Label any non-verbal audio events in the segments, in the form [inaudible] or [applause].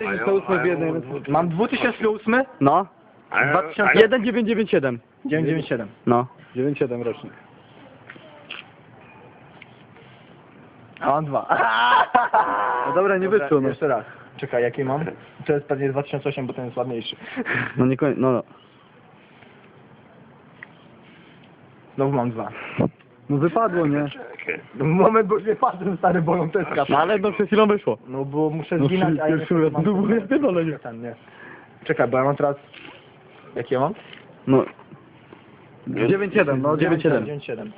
2008 w jednej. Mam 2008? No. A ja- 2000 a ja- 1997. 997. No. 97 rocznik. A mam dwa. [laughs] No dobra, nie wyszło, no. Jeszcze raz. Czekaj, jaki mam? To jest pewnie 2008, bo ten jest ładniejszy. No nie koń... No, no. Znowu mam dwa. No wypadło, nie? Czekaj. No, Moment, bo już nie patrzę, stary, bolą teska. No ale no przed chwilą wyszło. No bo muszę No, zginać, a ja pierwszy nie raz mam to było ten- nie. Czekaj, bo ja mam teraz... Jaki ja mam? No. 9-7, no 9-7. 97.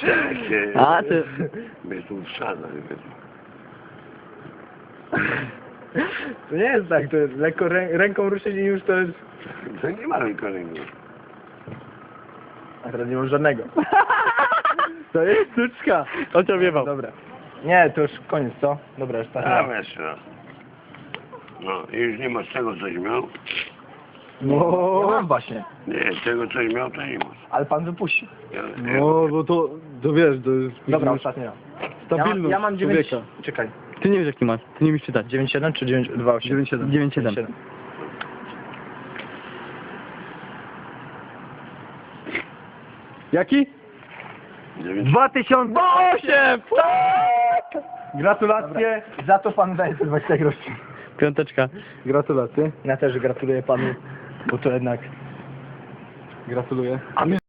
Czekaj. A ty... Mnie tu wsadza. [laughs] To nie jest tak, to jest lekko rę, ręką ruszyć i już to jest... To nie ma rękorygu. A teraz nie mam żadnego. [laughs] To jest sztuczka. On cię wiewał. Dobra. Nie, to już koniec, co? Dobra, już tak. A. No i już nie masz tego coś miał? No, Ja mam właśnie, Nie, tego coś miał to nie masz. ale pan wypuści. Ja, no, bo to, to wiesz, to jest Dobra, ostatnio. Ja stabilność mam, ja mam 9... człowieka. Czekaj. Ty nie wiesz jaki masz. Ty nie umiesz czytać. 9,7 czy 9,28? 9-7. 9-7. Jaki? Dziewięć- 2008! Gratulacje, za to pan daje te 20 groszy. Piąteczka. Gratulacje. Ja też gratuluję panu, bo to jednak... Gratuluję. A my